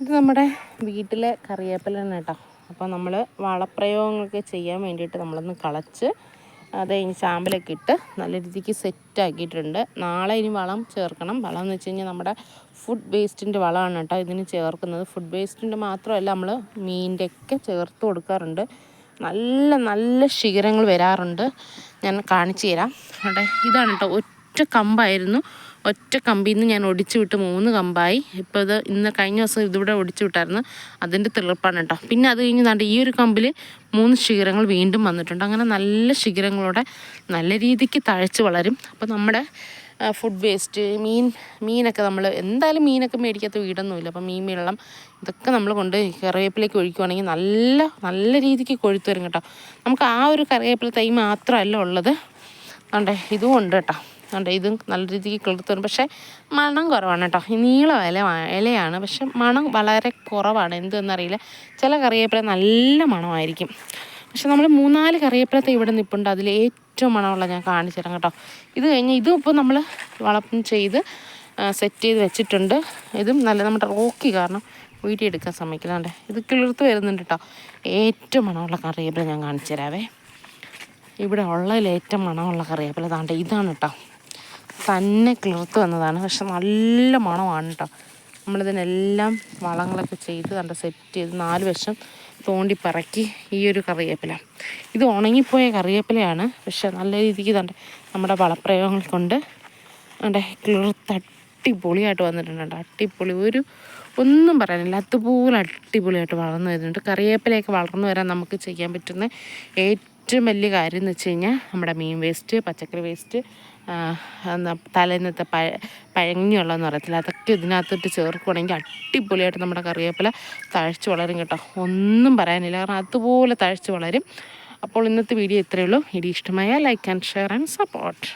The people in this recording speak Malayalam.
ഇത് നമ്മുടെ വീട്ടിലെ കറിവേപ്പിലാണ് കേട്ടോ അപ്പോൾ നമ്മൾ വളപ്രയോഗങ്ങളൊക്കെ ചെയ്യാൻ വേണ്ടിയിട്ട് നമ്മളൊന്ന് കളച്ച് അത് കഴിഞ്ഞ് ചാമ്പലൊക്കെ ഇട്ട് നല്ല രീതിക്ക് സെറ്റാക്കിയിട്ടുണ്ട് നാളെ ഇനി വളം ചേർക്കണം. വളം എന്ന് വെച്ച് കഴിഞ്ഞാൽ നമ്മുടെ ഫുഡ് വേസ്റ്റിന്റെ വളമാണ് കേട്ടോ ഇതിന് ചേർക്കുന്നത്. ഫുഡ് വേസ്റ്റിന്റെ മാത്രമല്ല നമ്മൾ മീനിന്റെ ഒക്കെ ചേർത്ത് കൊടുക്കാറുണ്ട്. നല്ല നല്ല ശിഖരങ്ങൾ വരാറുണ്ട്. ഞാൻ കാണിച്ചു തരാം. അവിടെ ഇതാണ് കേട്ടോ ഒറ്റ കമ്പായിരുന്നു. ഒറ്റ കമ്പിയിൽ നിന്ന് ഞാൻ ഒടിച്ചു വിട്ട് മൂന്ന് കമ്പായി. ഇപ്പോൾ ഇത് ഇന്ന് കഴിഞ്ഞ ദിവസം ഇതിവിടെ ഒടിച്ചു വിട്ടായിരുന്നു. അതിന്റെ തിളപ്പാണ് കേട്ടോ. പിന്നെ അത് കഴിഞ്ഞ് ദാണ്ട് ഈ ഒരു കമ്പിൽ മൂന്ന് ശിഖരങ്ങൾ വീണ്ടും വന്നിട്ടുണ്ട്. അങ്ങനെ നല്ല ശിഖരങ്ങളോടെ നല്ല രീതിക്ക് തഴച്ച് വളരും. അപ്പോൾ നമ്മുടെ ഫുഡ് വേസ്റ്റ് മീൻ മീനൊക്കെ നമ്മൾ എന്തായാലും മീനൊക്കെ മേടിക്കാത്ത വീടൊന്നുമില്ല. അപ്പം മീൻ വെള്ളം ഇതൊക്കെ നമ്മൾ കൊണ്ട് കറിവേപ്പിലേക്ക് ഒഴിക്കുവാണെങ്കിൽ നല്ല നല്ല രീതിക്ക് കൊഴുത്തു വരും കേട്ടോ. നമുക്ക് ആ ഒരു കറിവേപ്പില തൈ മാത്രമല്ല ഉള്ളത്. അതുകൊണ്ട് ഇതും ഉണ്ട് കേട്ടോ. അതുകൊണ്ട് ഇതും നല്ല രീതിക്ക് കിളിർത്ത് വരും. പക്ഷേ മണം കുറവാണ് കേട്ടോ. ഈ നീളം ഇല ഇലയാണ്. പക്ഷെ മണം വളരെ കുറവാണ്. എന്തെന്നറിയില്ല. ചില കറിവേപ്പില നല്ല മണമായിരിക്കും. പക്ഷെ നമ്മൾ മൂന്നാൽ കറിവേപ്പിലത്തെ ഇവിടെ നിൽപ്പുണ്ട് അതിൽ ഏറ്റവും മണമുള്ള ഞാൻ കാണിച്ചു തരാം കേട്ടോ. ഇത് കഴിഞ്ഞ് ഇതും ഇപ്പോൾ നമ്മൾ വളപ്പം ചെയ്ത് സെറ്റ് ചെയ്ത് വെച്ചിട്ടുണ്ട്. ഇതും നല്ല നമ്മുടെ റോക്കി കാരണം വീട്ടിൽ എടുക്കാൻ സമ്മതിക്കുന്നുണ്ട് ഇത് കിളിർത്ത് വരുന്നുണ്ട് കേട്ടോ. ഏറ്റവും മണമുള്ള കറിവേപ്പില ഞാൻ കാണിച്ചു തരാവേ. ഇവിടെ ഉള്ളതിൽ ഏറ്റവും മണമുള്ള കറിവേപ്പില. താണ്ട ഇതാണ് കേട്ടോ. തന്നെ കിളിർത്ത് വന്നതാണ്. പക്ഷെ നല്ല മണമാണ് കേട്ടോ നമ്മളിതിനെല്ലാം വളങ്ങളൊക്കെ ചെയ്ത് കണ്ട സെറ്റ് ചെയ്ത് നാല് വശം തോണ്ടി പറക്കി ഈ ഒരു കറിവേപ്പില. ഇത് ഉണങ്ങിപ്പോയ കറിവേപ്പിലയാണ്. പക്ഷെ നല്ല രീതിക്ക് തന്നെ നമ്മുടെ വളപ്രയോഗങ്ങൾ കൊണ്ട് അവിടെ കിളിർത്ത് അടിപൊളിയായിട്ട് വന്നിട്ടുണ്ട് അടിപൊളി. ഒരു ഒന്നും പറയാനില്ല. അതുപോലെ അടിപൊളിയായിട്ട് വളർന്നു വരുന്നുണ്ട്. കറിവേപ്പിലയൊക്കെ വളർന്നു വരാൻ നമുക്ക് ചെയ്യാൻ പറ്റുന്ന ഏറ്റവും വലിയ കാര്യം എന്ന് വെച്ച് കഴിഞ്ഞാൽ നമ്മുടെ മീൻ വേസ്റ്റ് പച്ചക്കറി വേസ്റ്റ് തലേന്നത്തെ പഴ പഴങ്ങിയുള്ളതെന്ന് പറയത്തില്ല. അതൊക്കെ ഇതിനകത്തോട്ട് ചേർക്കുകയാണെങ്കിൽ അടിപൊളിയായിട്ട് നമ്മുടെ കറിവേപ്പില തഴച്ച് വളരും കേട്ടോ. ഒന്നും പറയാനില്ല. കാരണം അതുപോലെ തഴച്ച് വളരും. അപ്പോൾ ഇന്നത്തെ വീഡിയോ ഇത്രയേ ഉള്ളൂ. ഇനി ഇഷ്ടമായ like and share and support